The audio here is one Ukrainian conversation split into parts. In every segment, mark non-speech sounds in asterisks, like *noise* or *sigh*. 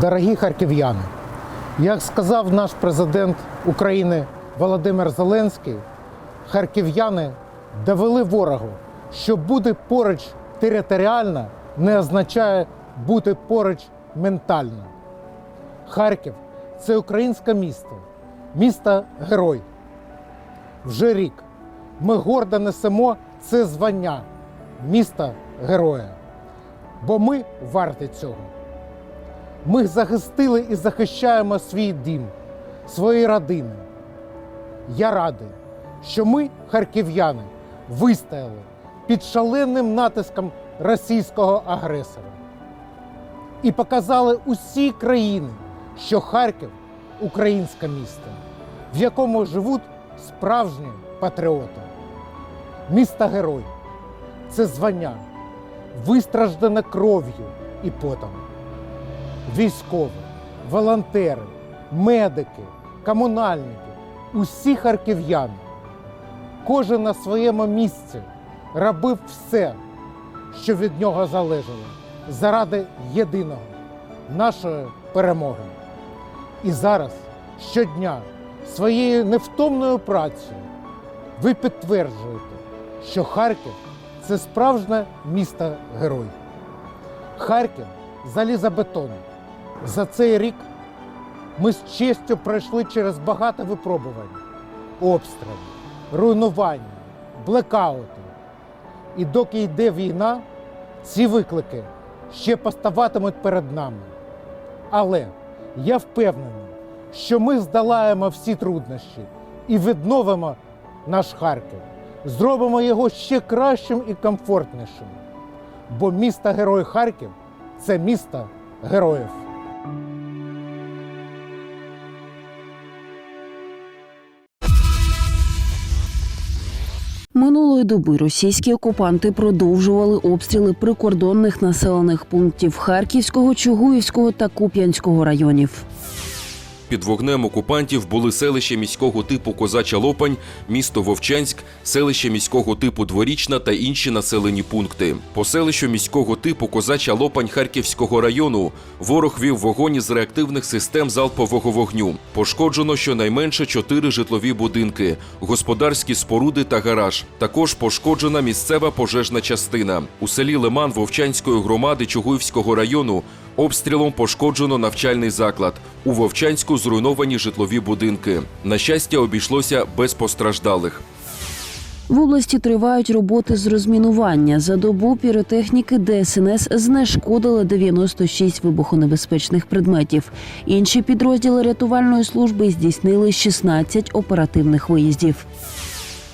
Дорогі харків'яни, як сказав наш президент України Володимир Зеленський, харків'яни довели ворогу, що бути поруч територіально не означає бути поруч ментально. Харків це українське місто, місто герой. Вже рік ми гордо несемо це звання міста героя, бо ми варті цього. Ми захистили і захищаємо свій дім, свої родини. Я радий, що ми, харків'яни, вистояли під шаленим натиском російського агресора і показали усій країні, що Харків українське місто, в якому живуть справжні патріоти. Місто герой це звання, вистраждане кров'ю і потом військові, волонтери, медики, комунальники, усі харків'яни. Кожен на своєму місці робив все, що від нього залежало, заради єдиного нашої перемоги. І зараз щодня своєю невтомною працею ви підтверджуєте, що Харків це справжнє місто герой. Харків залізобетон. За цей рік ми з честю пройшли через багато випробувань, обстріли, руйнування, блекаути. І доки йде війна, ці виклики ще поставатимуть перед нами. Але я впевнений, що ми здолаємо всі труднощі і відновимо наш Харків, зробимо його ще кращим і комфортнішим. Бо місто Герой Харків це місто героїв. Минулої доби російські окупанти продовжували обстріли прикордонних населених пунктів Харківського, Чугуївського та Куп'янського районів. Під вогнем окупантів були селище міського типу Козача Лопань, місто Вовчанськ, селище міського типу Дворічна та інші населені пункти. По селищу міського типу Козача Лопань Харківського району ворог вів вогонь із реактивних систем залпового вогню. Пошкоджено щонайменше чотири житлові будинки, господарські споруди та гараж. Також пошкоджена місцева пожежна частина. У селі Лиман Вовчанської громади Чугуївського району Обстрілом пошкоджено навчальний заклад. У Вовчанську зруйновані житлові будинки. На щастя, обійшлося без постраждалих. В області тривають роботи з розмінування. За добу піротехніки ДСНС знешкодили 96 вибухонебезпечних предметів. Інші підрозділи рятувальної служби здійснили 16 оперативних виїздів.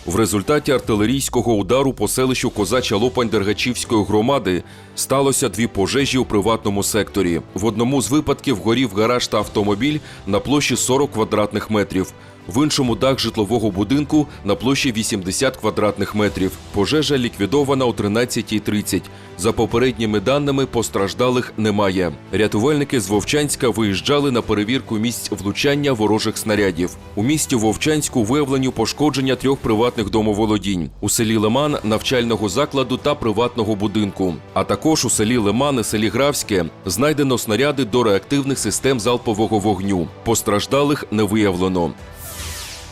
В результаті артилерійського удару по селищу Козача Лопань Дергачівської громади сталося дві пожежі у приватному секторі. В одному з випадків горів гараж та автомобіль на площі 40 квадратних метрів. В іншому дах житлового будинку на площі 80 квадратних метрів. Пожежа ліквідована о 13.30. За попередніми даними постраждалих немає. Рятувальники з Вовчанська виїжджали на перевірку місць влучання ворожих снарядів. У місті Вовчанську виявлені пошкодження трьох приватних домоволодінь у селі Лиман, навчального закладу та приватного будинку. А також у селі Лиман і селі Графське знайдено снаряди до реактивних систем залпового вогню. Постраждалих не виявлено.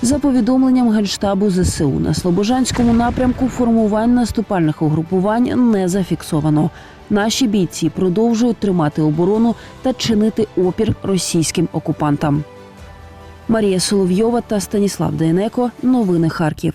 За повідомленням Генштабу ЗСУ на Слобожанському напрямку формувань наступальних угрупувань не зафіксовано. Наші бійці продовжують тримати оборону та чинити опір російським окупантам. Марія Соловйова та Станіслав Дейнеко. Новини Харків.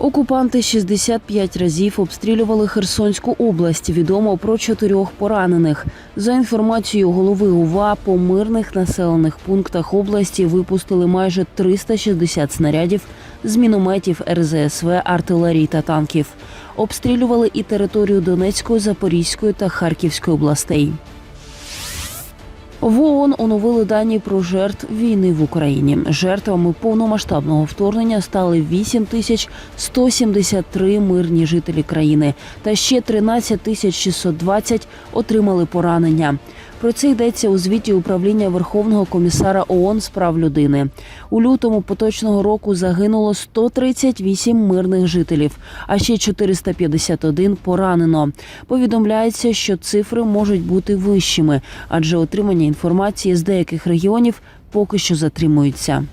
Окупанти 65 разів обстрілювали Херсонську область. Відомо про чотирьох поранених. За інформацією голови УВА, по мирних населених пунктах області випустили майже 360 снарядів з мінометів РЗСВ, артилерії та танків. Обстрілювали і територію Донецької, Запорізької та Харківської областей. В ООН оновили дані про жертв війни в Україні. Жертвами повномасштабного вторгнення стали 8 тисяч 173 мирні жителі країни, та ще 13 тисяч 620 отримали поранення. Про це йдеться у звіті управління Верховного комісара ООН з прав людини. У лютому поточного року загинуло 138 мирних жителів, а ще 451 поранено. Повідомляється, що цифри можуть бути вищими, адже отримання інформації з деяких регіонів поки що затримується.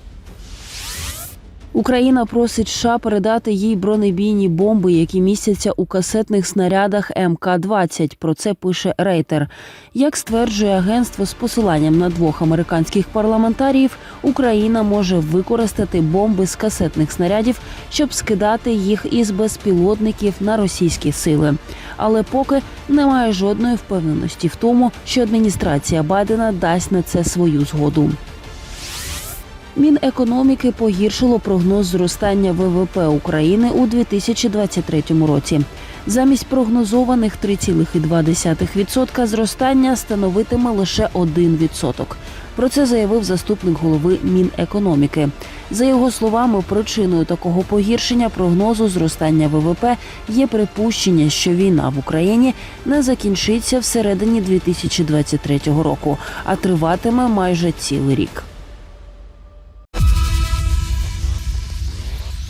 Україна просить США передати їй бронебійні бомби, які містяться у касетних снарядах МК-20. Про це пише Рейтер. Як стверджує агентство з посиланням на двох американських парламентаріїв, Україна може використати бомби з касетних снарядів, щоб скидати їх із безпілотників на російські сили. Але поки немає жодної впевненості в тому, що адміністрація Байдена дасть на це свою згоду. Мінекономіки погіршило прогноз зростання ВВП України у 2023 році. Замість прогнозованих 3,2% зростання становитиме лише 1%. Про це заявив заступник голови Мінекономіки. За його словами, причиною такого погіршення прогнозу зростання ВВП є припущення, що війна в Україні не закінчиться всередині 2023 року, а триватиме майже цілий рік.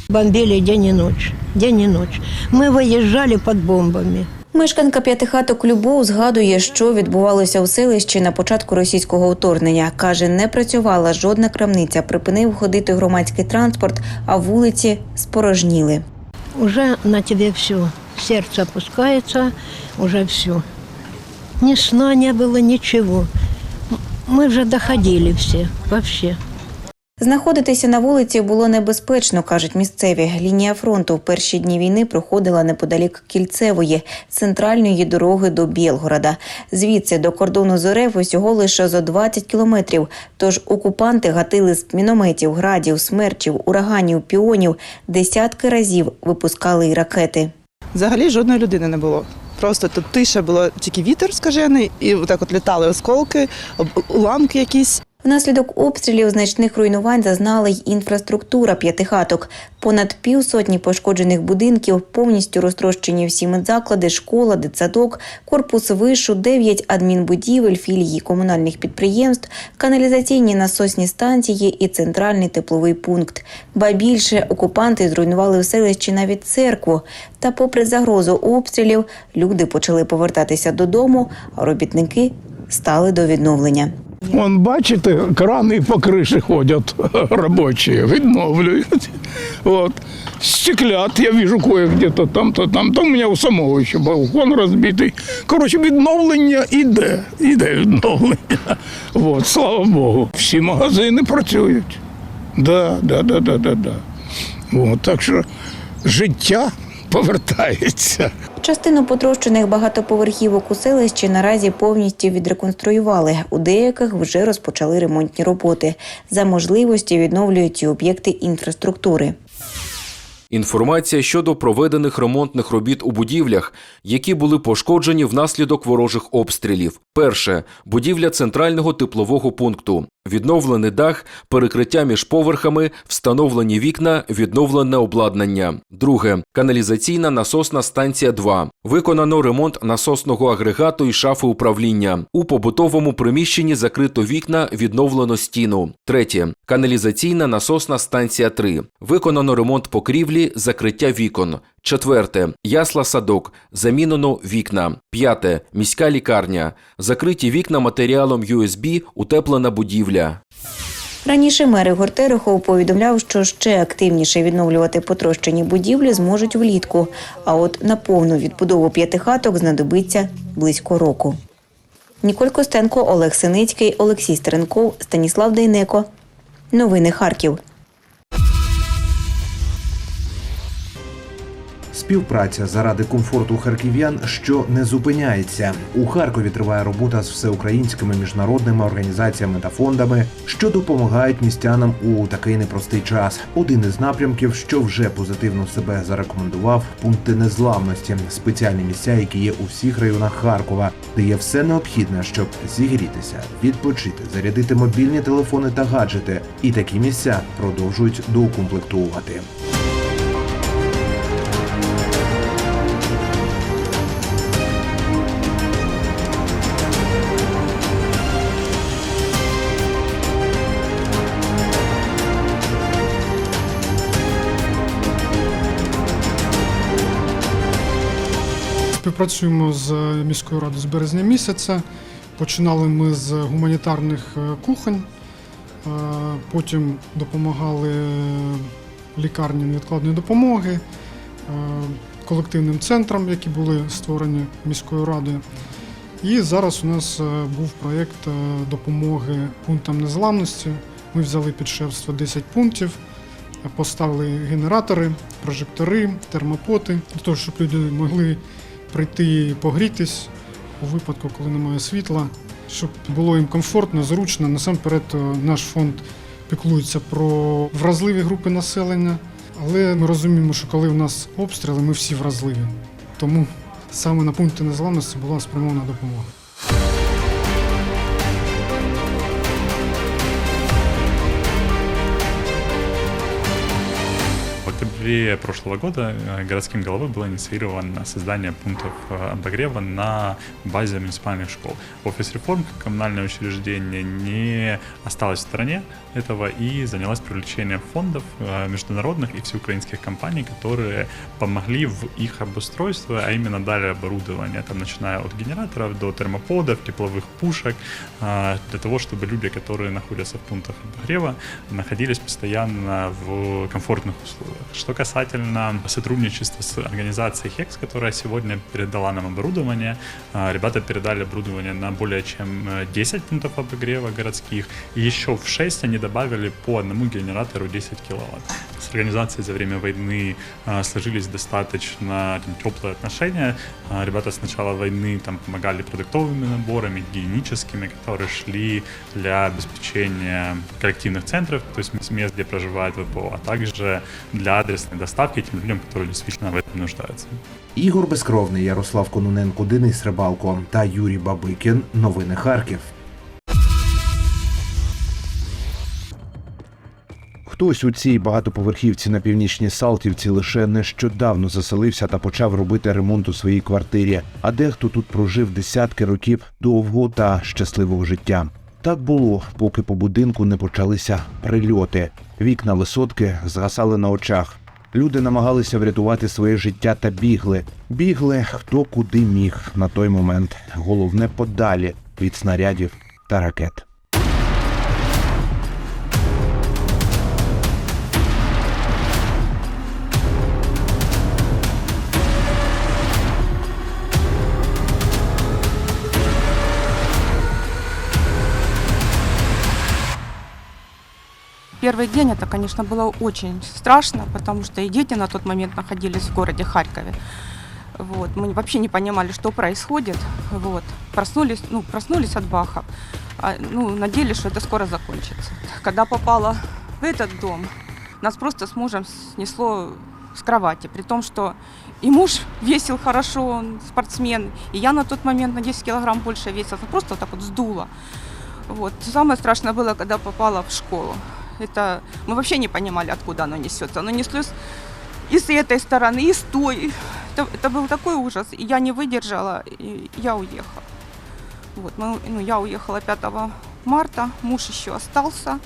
Бомбили день и ночь, день и ночь. Мы выезжали под бомбами. Мешканка п'ятихаток Любов згадує, що відбувалося у селищі на початку російського вторгнення. Каже, не працювала жодна крамниця, припинив ходити громадський транспорт, а вулиці спорожніли. Уже на тебе все, сердце опускается, уже все. Ни сна не было, ничего. М- Мы уже доходили все, вообще. Знаходитися на вулиці було небезпечно, кажуть місцеві. Лінія фронту в перші дні війни проходила неподалік Кільцевої, центральної дороги до Білгорода. Звідси до кордону з РФ усього лише за 20 кілометрів. Тож окупанти гатили з мінометів, градів, смерчів, ураганів, піонів. Десятки разів випускали й ракети. Взагалі жодної людини не було. Просто тут тиша було тільки вітер скажений, і отак от літали осколки, уламки якісь. Внаслідок обстрілів значних руйнувань зазнала й інфраструктура п'ятихаток. Понад півсотні пошкоджених будинків, повністю розтрощені всі медзаклади, школа, дитсадок, корпус вишу, дев'ять адмінбудівель, філії комунальних підприємств, каналізаційні насосні станції і центральний тепловий пункт. Ба більше окупанти зруйнували в селищі навіть церкву. Та, попри загрозу обстрілів, люди почали повертатися додому, а робітники стали до відновлення. Вон, бачите, крани по криші ходять *laughs* робочі, відновлюють. От. Стеклят я вижу кое-где-то там-то, там. Там у мене у самого ще балкон розбитий. Коротше, відновлення іде, іде відновлення. От, слава Богу. Всі магазини працюють. Да, да, да, да, да, да. От, так що життя повертається. Частину потрощених багатоповерхівок у селищі наразі повністю відреконструювали. У деяких вже розпочали ремонтні роботи. За можливості відновлюють і об'єкти інфраструктури. Інформація щодо проведених ремонтних робіт у будівлях, які були пошкоджені внаслідок ворожих обстрілів. Перше будівля центрального теплового пункту. Відновлений дах, перекриття між поверхами, встановлені вікна, відновлене обладнання. Друге каналізаційна насосна станція 2. Виконано ремонт насосного агрегату і шафи управління. У побутовому приміщенні закрито вікна, відновлено стіну. Третє каналізаційна насосна станція 3. Виконано ремонт покрівлі, закриття вікон. Четверте ясла садок. Замінено вікна. П'яте міська лікарня. Закриті вікна матеріалом USB, утеплена будівля. Раніше мер Ігор Терехов повідомляв, що ще активніше відновлювати потрощені будівлі зможуть влітку. А от на повну відбудову п'ятихаток знадобиться близько року. Ніколь Костенко, Олег Синицький, Олексій Стеренков, Станіслав Дейнеко. Новини Харків. Співпраця заради комфорту харків'ян, що не зупиняється. У Харкові триває робота з всеукраїнськими міжнародними організаціями та фондами, що допомагають містянам у такий непростий час. Один із напрямків, що вже позитивно себе зарекомендував, пункти незламності, спеціальні місця, які є у всіх районах Харкова, де є все необхідне, щоб зігрітися, відпочити, зарядити мобільні телефони та гаджети. І такі місця продовжують доукомплектовувати. Співпрацюємо з міською радою з березня місяця. Починали ми з гуманітарних е, кухонь, е, потім допомагали лікарні невідкладної допомоги, е, колективним центрам, які були створені міською радою. І зараз у нас е, був проєкт е, допомоги пунктам незламності. Ми взяли під шефство 10 пунктів, е, поставили генератори, прожектори, термопоти, для того, щоб люди могли прийти погрітись у випадку, коли немає світла, щоб було їм комфортно, зручно. Насамперед, е, наш фонд піклується про вразливі групи населення, але ми розуміємо, що коли в нас обстріли, ми всі вразливі. Тому саме на пункти незламності була спрямована допомога. В октябре прошлого года э, городским головой было инициировано создание пунктов э, обогрева на базе муниципальных школ. Офис реформ, коммунальное учреждение, не осталось в стороне этого и занялась привлечением фондов э, международных и всеукраинских компаний, которые помогли в их обустройстве, а именно дали оборудование, там, начиная от генераторов до термоподов, тепловых пушек, для того, чтобы люди, которые находятся в пунктах обогрева, находились постоянно в комфортных условиях. Что касательно сотрудничества с организацией HEX, которая сегодня передала нам оборудование, а, ребята передали оборудование на более чем э, 10 пунктов обогрева городских, и еще в 6 они добавили по одному генератору 10 киловатт. С организацией за время войны а, сложились достаточно там, теплые отношения. А, Ребята с начала войны там помогали продуктовыми наборами, гигиеническими, которые шли для обеспечения коллективных центров, то есть мест, где проживает ВПО, а также для адресной доставки тем людям, которые действительно в этом нуждаются. Ігор Безкровний, Ярослав Кононенко, Денис Рибалко та Юрій Бабикін. Новини Харків. Хтось у цій багатоповерхівці на північній Салтівці лише нещодавно заселився та почав робити ремонт у своїй квартирі, а дехто тут прожив десятки років довгого та щасливого життя. Так було, поки по будинку не почалися прильоти. Вікна висотки згасали на очах. Люди намагалися врятувати своє життя та бігли. Бігли хто куди міг на той момент. Головне подалі від снарядів та ракет. Первый день это, конечно, было очень страшно, потому что и дети на тот момент находились в городе Харькове. Вот. Мы вообще не понимали, что происходит. Вот. Проснулись, ну, проснулись от баха. А, ну, надеялись, что это скоро закончится. Когда попала в этот дом, нас просто с мужем снесло с кровати. При том, что и муж *laughs* весил хорошо, он спортсмен, и я на тот момент на 10 килограмм больше весила. Просто вот так вот сдуло. Вот. Самое страшное было, когда попала в школу. Это мы вообще не понимали, откуда оно несется. Оно неслось и с этой стороны, и с той. Это, это был такой ужас. И я не выдержала, и я уехала. Вот, мы, ну, я уехала 5 марта, муж еще остался,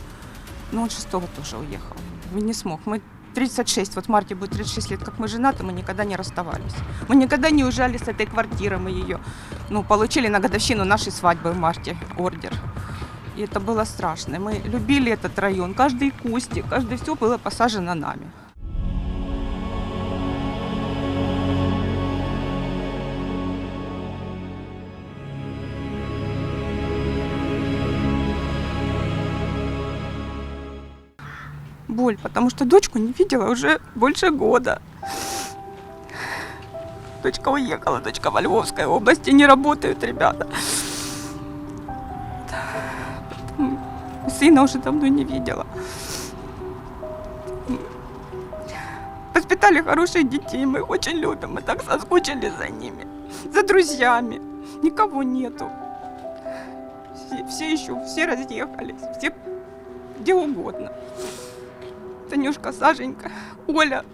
но он 6 тоже уехал. Не смог. Мы 36, вот в марте будет 36 лет, как мы женаты, мы никогда не расставались. Мы никогда не уезжали с этой квартиры, мы ее, ну, получили на годовщину нашей свадьбы в марте ордер. И это было страшно. Мы любили этот район. Каждый кустик, каждое все было посажено нами. Боль, потому что дочку не видела уже больше года. Дочка уехала, дочка во Львовской области, не работают ребята. Сына уже давно не видела. Воспитали хороших детей, мы их очень любим, мы так соскучились за ними, за друзьями. Никого нету. Все, все еще, все разъехались, все где угодно. Танюшка, Саженька, Оля,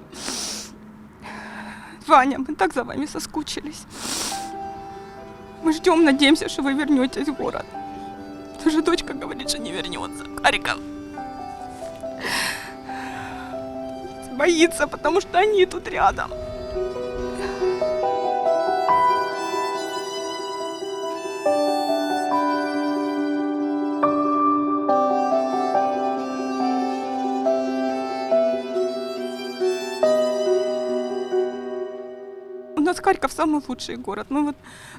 Ваня, мы так за вами соскучились. Мы ждем, надеемся, что вы вернетесь в город. Даже дочка говорит, что не вернется. Харьков. Боится, потому что они тут рядом. Харьков самый лучший город. Мы вот,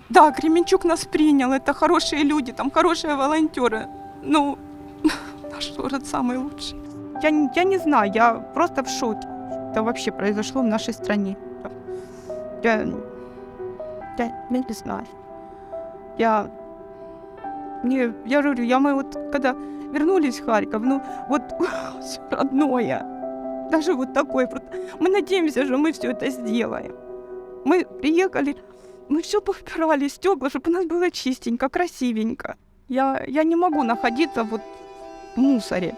да, Кременчук нас принял, это хорошие люди, там хорошие волонтеры. Ну, *laughs* наш город самый лучший. Я, я не знаю, я просто в шоке. Это вообще произошло в нашей стране. Я, я, я не знаю. Я, не, я говорю, я мы вот когда вернулись в Харьков, ну вот *laughs* всё родное, даже вот такое. Мы надеемся, что мы все это сделаем. Мы приехали, мы все повыбирали стекла, чтобы у нас было чистенько, красивенько. Я, я не могу находиться вот в мусоре.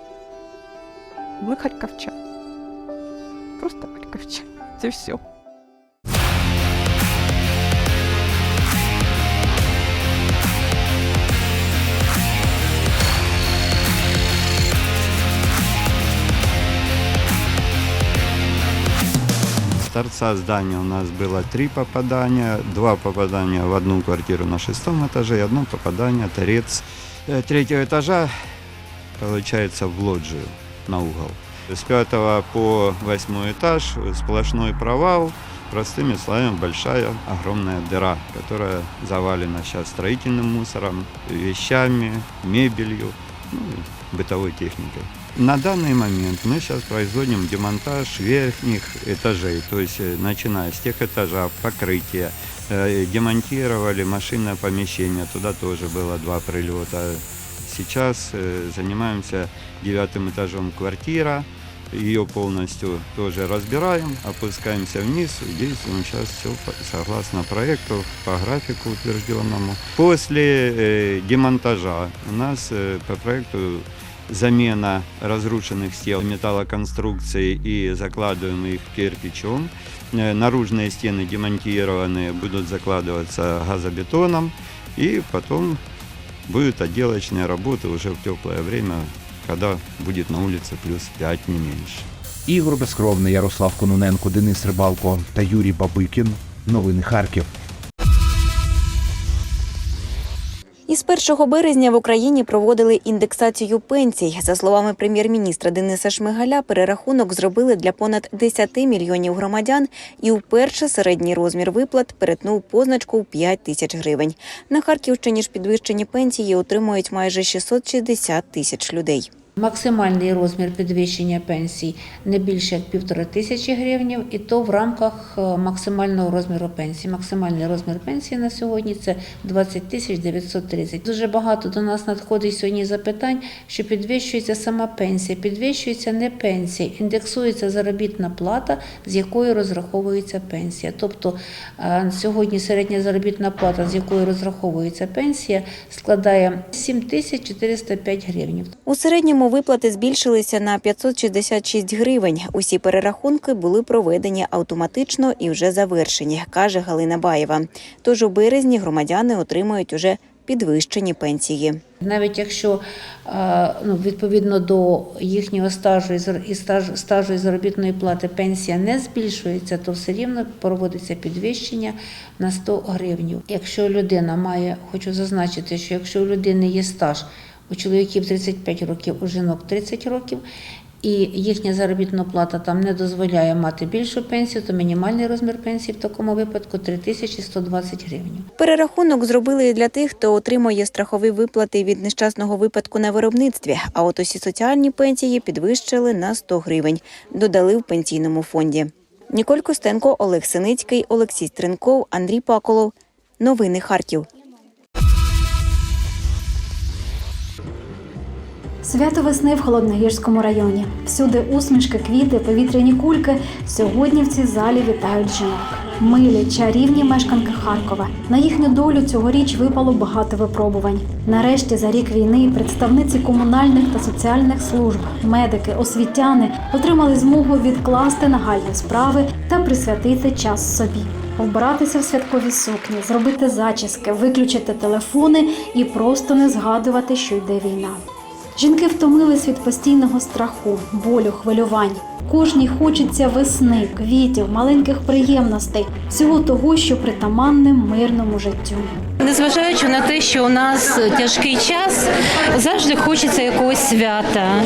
Мы харьковчане. Просто харьковчане. Это все. Торца здания у нас было три попадания, два попадания в одну квартиру на шестом этаже и одно попадание торец э, третьего этажа, получается, в лоджию на угол. С пятого по восьмой этаж сплошной провал, простыми словами, большая огромная дыра, которая завалена сейчас строительным мусором, вещами, мебелью, ну, бытовой техникой. На данный момент мы сейчас производим демонтаж верхних этажей, то есть э, начиная с тех этажей покрытия. Э, Демонтировали машинное помещение, туда тоже было два прилета. Сейчас э, занимаемся девятым этажом квартира, ее полностью тоже разбираем, опускаемся вниз, действуем сейчас все согласно проекту, по графику утвержденному. После демонтажа у нас по проекту замена разрушенных стен металлоконструкций и закладываем их кирпичом. Э, Наружные стены демонтированные будут закладываться газобетоном и потом будут отделочные работы уже в теплое время, когда будет на улице плюс 5, не меньше. Ігор Безкровний, Ярослав Кононенко, Денис Рибалко та Юрій Бабикін. Новини Харків. Із 1 березня в Україні проводили індексацію пенсій. За словами прем'єр-міністра Дениса Шмигаля, перерахунок зробили для понад 10 мільйонів громадян, і вперше середній розмір виплат перетнув позначку в 5 тисяч гривень. На Харківщині ж підвищені пенсії отримують майже 660 тисяч людей. Максимальний розмір підвищення пенсій не більше як півтори тисячі гривень, і то в рамках е, максимального розміру пенсії. Максимальний розмір пенсії на сьогодні це 20 тисяч 930. Дуже багато до нас надходить сьогодні запитань, що підвищується сама пенсія, підвищується не пенсія, індексується заробітна плата, з якої розраховується пенсія. Тобто е, сьогодні середня заробітна плата, з якої розраховується пенсія, складає 7 тисяч 405 гривень. У середньому виплати збільшилися на 566 гривень. Усі перерахунки були проведені автоматично і вже завершені, каже Галина Баєва. Тож у березні громадяни отримують уже підвищені пенсії. Навіть якщо е, ну, відповідно до їхнього стажу і стажу і заробітної плати пенсія не збільшується, то все рівно проводиться підвищення на 100 гривень. Якщо людина має, хочу зазначити, що якщо у людини є стаж, у чоловіків 35 років, у жінок 30 років, і їхня заробітна плата там не дозволяє мати більшу пенсію, то мінімальний розмір пенсії в такому випадку 3120 гривень. Перерахунок зробили і для тих, хто отримує страхові виплати від нещасного випадку на виробництві. А от усі соціальні пенсії підвищили на 100 гривень, додали в пенсійному фонді. Ніколь Костенко, Олег Синицький, Олексій Стренков, Андрій Паколов. Новини Харків. Свято весни в Холодногірському районі. Всюди усмішки, квіти, повітряні кульки. Сьогодні в цій залі вітають жінок. Милі, чарівні мешканки Харкова. На їхню долю цьогоріч випало багато випробувань. Нарешті, за рік війни, представниці комунальних та соціальних служб, медики, освітяни отримали змогу відкласти нагальні справи та присвятити час собі. Вбратися в святкові сукні, зробити зачіски, виключити телефони і просто не згадувати, що йде війна. Жінки втомились від постійного страху, болю, хвилювань. Кожній хочеться весни, квітів, маленьких приємностей, всього того, що притаманне мирному життю. Незважаючи на те, що у нас тяжкий час, завжди хочеться якогось свята.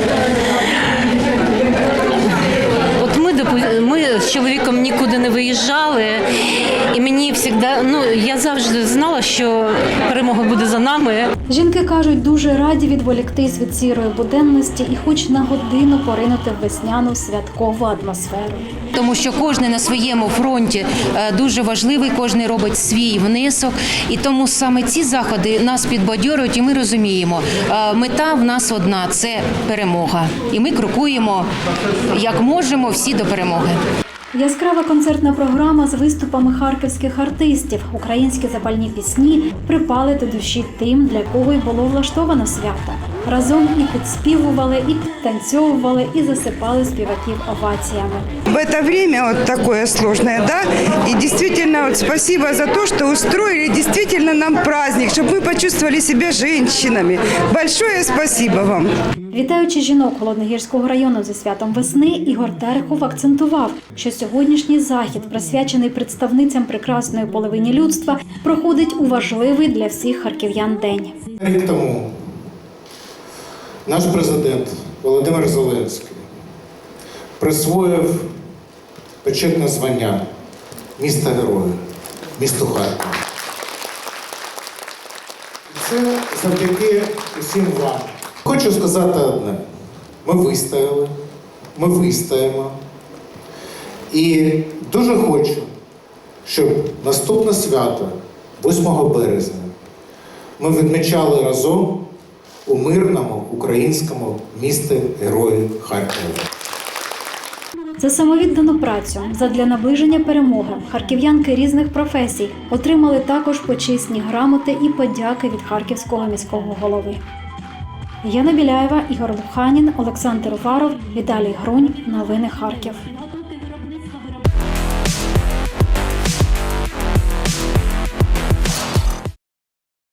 От ми з чоловіком нікуди не виїжджали, і мені завжди, ну я завжди знала, що перемога буде за нами. Жінки кажуть, дуже раді відволіктись від сірої буденності і хоч на годину поринути в весняну святкову атмосферу. тому що кожен на своєму фронті е, дуже важливий, кожен робить свій внесок, і тому саме ці заходи нас підбадьорюють, і ми розуміємо, е, мета в нас одна це перемога, і ми крокуємо як можемо всі до перемоги Яскрава концертна програма з виступами харківських артистів, українські запальні пісні припали до душі тим, для кого й було влаштовано свято. Разом і підспівували, і підтанцьовували, і засипали співаків оваціями. В это время вот такое сложное, да, и действительно вот спасибо за то, что устроили действительно нам праздник, чтобы мы почувствовали себя женщинами. Большое спасибо вам. Вітаючи жінок Холодногірського району зі святом весни, Ігор Терехов акцентував, що сьогоднішній захід, присвячений представницям прекрасної половині людства, проходить у важливий для всіх харків'ян день. Рік тому наш президент Володимир Зеленський присвоїв почетне звання міста героя, місту Харкова. Це завдяки усім вам. Хочу сказати одне: ми вистояли, ми вистоїмо. І дуже хочу, щоб наступне свято, 8 березня, ми відмічали разом у мирному українському місті Герої Харкова. За самовіддану працю задля наближення перемоги харків'янки різних професій отримали також почесні грамоти і подяки від харківського міського голови. Яна Біляєва, Ігор Луханін, Олександр Уваров, Віталій Грунь. Новини Харків.